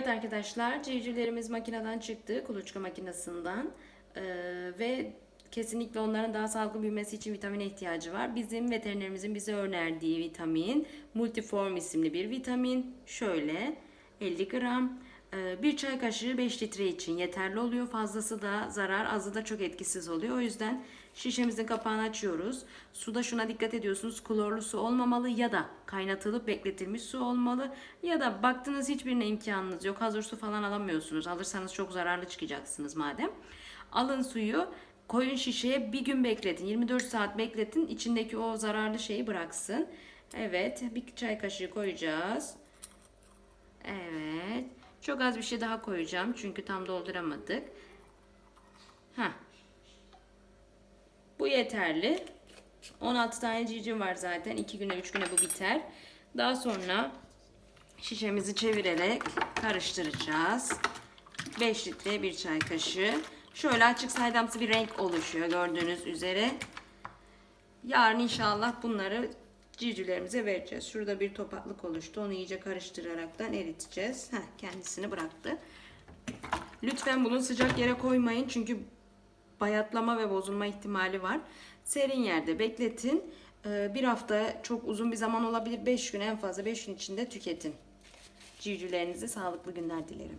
Evet arkadaşlar, civcivlerimiz makineden çıktı, kuluçka makinesinden Ee, ve kesinlikle onların daha sağlıklı büyümesi için vitamine ihtiyacı var. Bizim veterinerimizin bize önerdiği vitamin, Multiform isimli bir vitamin. Şöyle 50 gram, bir çay kaşığı 5 litre için yeterli oluyor. Fazlası da zarar, azı da çok etkisiz oluyor. O yüzden şişemizin kapağını açıyoruz. Suda şuna dikkat ediyorsunuz. Klorlu su olmamalı ya da kaynatılıp bekletilmiş su olmalı. Ya da baktınız hiçbirine imkanınız yok. Hazır su falan alamıyorsunuz. Alırsanız çok zararlı çıkacaksınız madem. Alın suyu koyun şişeye bir gün bekletin. 24 saat bekletin. İçindeki o zararlı şeyi bıraksın. Evet bir çay kaşığı koyacağız. Evet. Çok az bir şey daha koyacağım. Çünkü tam dolduramadık. Heh. Bu yeterli. 16 tane civciv var zaten. 2 güne 3 güne bu biter. Daha sonra şişemizi çevirerek karıştıracağız. 5 litre bir çay kaşığı. Şöyle açık saydamsı bir renk oluşuyor gördüğünüz üzere. Yarın inşallah bunları civcivlerimize vereceğiz. Şurada bir topaklık oluştu. Onu iyice karıştıraraktan eriteceğiz. Heh, kendisini bıraktı. Lütfen bunu sıcak yere koymayın. Çünkü bayatlama ve bozulma ihtimali var. Serin yerde bekletin. Ee, Bir hafta çok uzun bir zaman olabilir. 5 gün en fazla 5 gün içinde tüketin. Civcivlerinize sağlıklı günler dilerim.